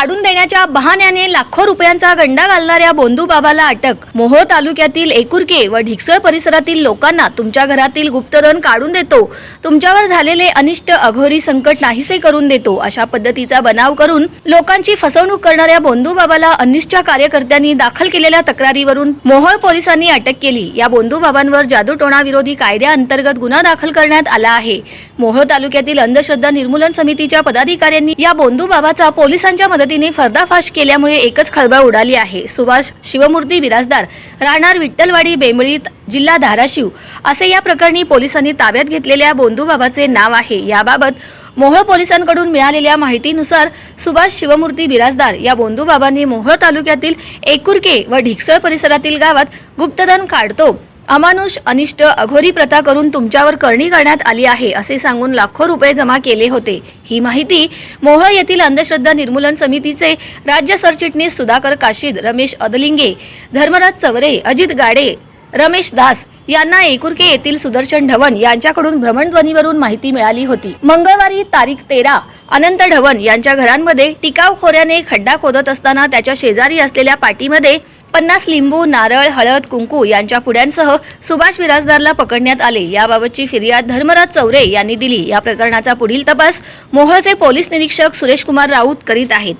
काढून देण्याच्या बहाण्याने लाखो रुपयांचा गंडा घालणाऱ्या बोंदू बाबाला अटक. मोहोळ तालुक्यातील एकुरके व ढिकसळ परिसरातील लोकांना तुमच्या घरातील गुप्तधन काढून देतो. तुमच्यावर झालेले अनिष्ट अघोरी संकट नाहीसे करून देतो अशा पद्धतीचा बनाव करून लोकांची फसवणूक करणाऱ्या बोंदू बाबाला अनिष्टच्या कार्यकर्त्यांनी दाखल केलेल्या तक्रारीवरून मोहोळ पोलिसांनी अटक केली. या बोंदू बाबांवर जादूटोणा विरोधी कायद्याअंतर्गत गुन्हा दाखल करण्यात आला आहे. मोहोळ तालुक्यातील अंधश्रद्धा निर्मूलन समितीच्या पदाधिकाऱ्यांनी या बोंदू बाबाचा पोलिसांच्या पद्धतीने फर्दाफाश केल्यामुळे एकच खळबळ उडाली आहे. सुभाष शिवमूर्ती बिराजदार राहणार विठ्ठलवाडी बेंबळी जिल्हा धाराशिव. असे या प्रकरणी पोलिसांनी ताब्यात घेतलेल्या बोंदूबाबाचे नाव आहे. याबाबत मोहोळ पोलिसांकडून मिळालेल्या माहितीनुसार सुभाष शिवमूर्ती बिराजदार या बोंदूबाबांनी मोहोळ तालुक्यातील एकुरके व ढिकसळ परिसरातील गावात गुप्तधन काढतो. अमानुष अनिष्ट अघोरी प्रथा करून तुमच्यावर करणी करण्यात आली आहे असे सांगून लाखो रुपये जमा केले होते. ही माहिती मोहळ येथील अंधश्रद्धा निर्मूलन समितीचे राज्य सरचिटणीस सुधाकर काशीद रमेश अदलिंगे धर्मराज चवरे अजित गाडे रमेश दास यांना एकुरके येथील सुदर्शन ढवण यांच्याकडून भ्रमणध्वनीवरून माहिती मिळाली होती. मंगळवारी तारीख तेरा अनंत ढवण यांच्या घरांमध्ये टिकाव खोऱ्याने खड्डा खोदत असताना त्याच्या शेजारी असलेल्या पाटीमध्ये पन्नास लिंबू नारळ हळद कुंकू यांच्या पुड्यांसह सुभाष विराजदारला पकडण्यात आले. याबाबतची फिर्याद धर्मराज चौरे यांनी दिली. या प्रकरणाचा पुढील तपास मोहोळचे पोलीस निरीक्षक सुरेश कुमार राऊत करीत आहेत.